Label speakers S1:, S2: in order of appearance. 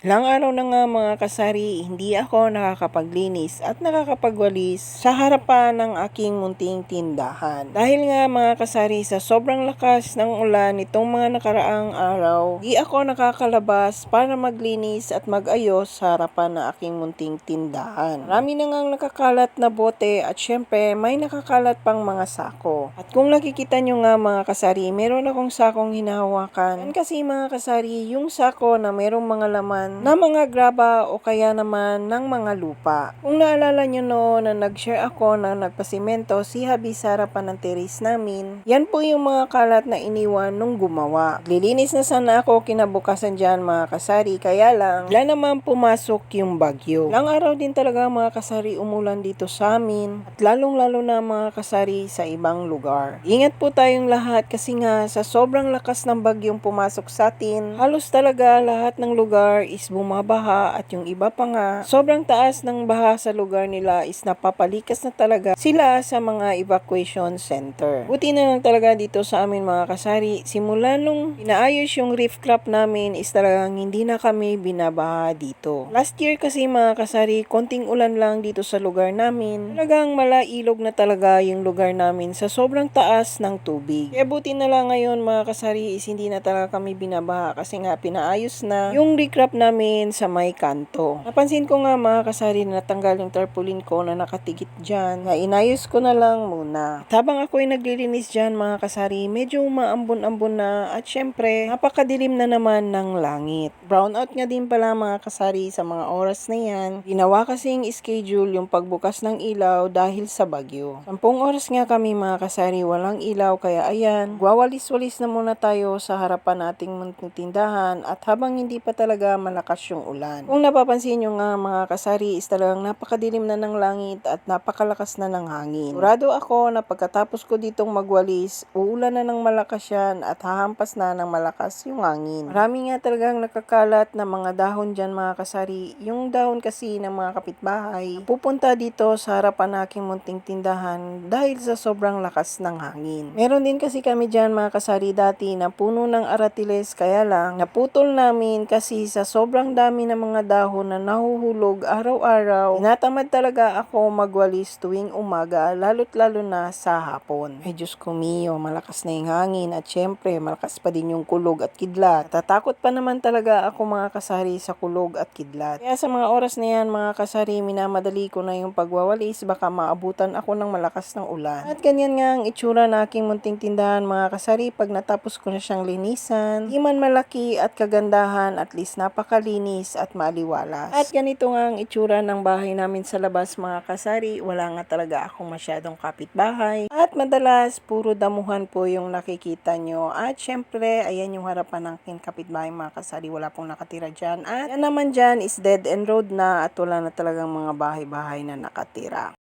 S1: Ilang araw na nga mga kasari, hindi ako nakakapaglinis at nakakapagwalis sa harapan ng aking munting tindahan. Dahil nga mga kasari, sa sobrang lakas ng ulan nitong mga nakaraang araw, di ako nakakalabas para maglinis at magayos sa harapan ng aking munting tindahan. Marami na ngang nakakalat na bote at syempre may nakakalat pang mga sako. At kung nakikita nyo nga mga kasari, meron akong sakong hinahawakan. Yan kasi mga kasari, yung sako na merong mga laman na mga graba o kaya naman ng mga lupa. Kung naalala nyo noon na nag-share ako na nagpasimento si Habi sa harapan ng teres namin, yan po yung mga kalat na iniwan nung gumawa. Lilinis na sana ako kinabukasan dyan mga kasari, kaya lang, wala naman pumasok yung bagyo. Lang araw din talaga mga kasari umulan dito sa amin at lalong lalo na mga kasari sa ibang lugar. Ingat po tayong lahat kasi nga sa sobrang lakas ng bagyong pumasok sa atin, halos talaga lahat ng lugar is bumabaha at yung iba pa nga, sobrang taas ng baha sa lugar nila is napapalikas na talaga sila sa mga evacuation center. Buti na lang talaga dito sa amin mga kasari, simula nung inaayos yung reef crop namin is talagang hindi na kami binabaha dito. Last year kasi mga kasari, konting ulan lang dito sa lugar namin. Talagang malailog na talaga yung lugar namin sa sobrang taas ng tubig. Kaya buti na lang ngayon mga kasari is hindi na talaga kami binabaha kasi nga pinaayos na yung recrop namin sa may kanto. Napansin ko nga mga kasari na natanggal yung tarpaulin ko na nakatigit dyan. Na inayos ko na lang muna. At habang ako ay naglilinis dyan mga kasari, medyo maambon-ambon na at syempre napakadilim na naman ng langit. Brown out nga din pala mga kasari sa mga oras na yan. Ginawa kasing schedule yung pagbukas ng ilaw dahil sa bagyo. Sampung oras nga kami mga kasari walang ilaw kaya ayan, wawalis-walis na muna tayo sa harapan nating tindahan at habang hindi pa talaga malakas yung ulan. Kung napapansin nyo nga mga kasari is talagang napakadilim na ng langit at napakalakas na ng hangin. Sigurado ako na pagkatapos ko ditong magwalis, uulan na ng malakas yan at hahampas na ng malakas yung hangin. Marami nga talagang nakakalat na mga dahon dyan mga kasari. Yung dahon kasi ng mga kapitbahay, pupunta dito sa harapan ng aking munting tindahan dahil sa sobrang lakas ng hangin. Meron din kasi kami dyan mga kasari dati na puno ng aratiles kaya lang naputol namin kasi sa sobrang dami ng mga dahon na nahuhulog araw-araw. Tinatamad talaga ako magwalis tuwing umaga lalo't lalo na sa hapon. Ay Diyos ko mio, malakas na yung hangin at syempre malakas pa din yung kulog at kidlat. Tatakot pa naman talaga ako mga kasari sa kulog at kidlat. Kaya sa mga oras na yan mga kasari, minamadali ko na yung pagwawalis baka maabutan ako ng malakas ng ulan. At ganyan nga ang itsura na aking munting tindahan mga kasari pag natapos ko na siyang linisan. Di man malaki at kagandahan at least napakalinis at maliwalas. At ganito nga ang itsura ng bahay namin sa labas mga kasari. Wala nga talaga akong masyadong kapitbahay. At madalas puro damuhan po yung nakikita nyo. At syempre ayan yung harapan ng aking kapitbahay mga kasari. Wala pong nakatira dyan. At yan naman dyan is dead end road na at wala na talagang mga bahay-bahay na nakatira.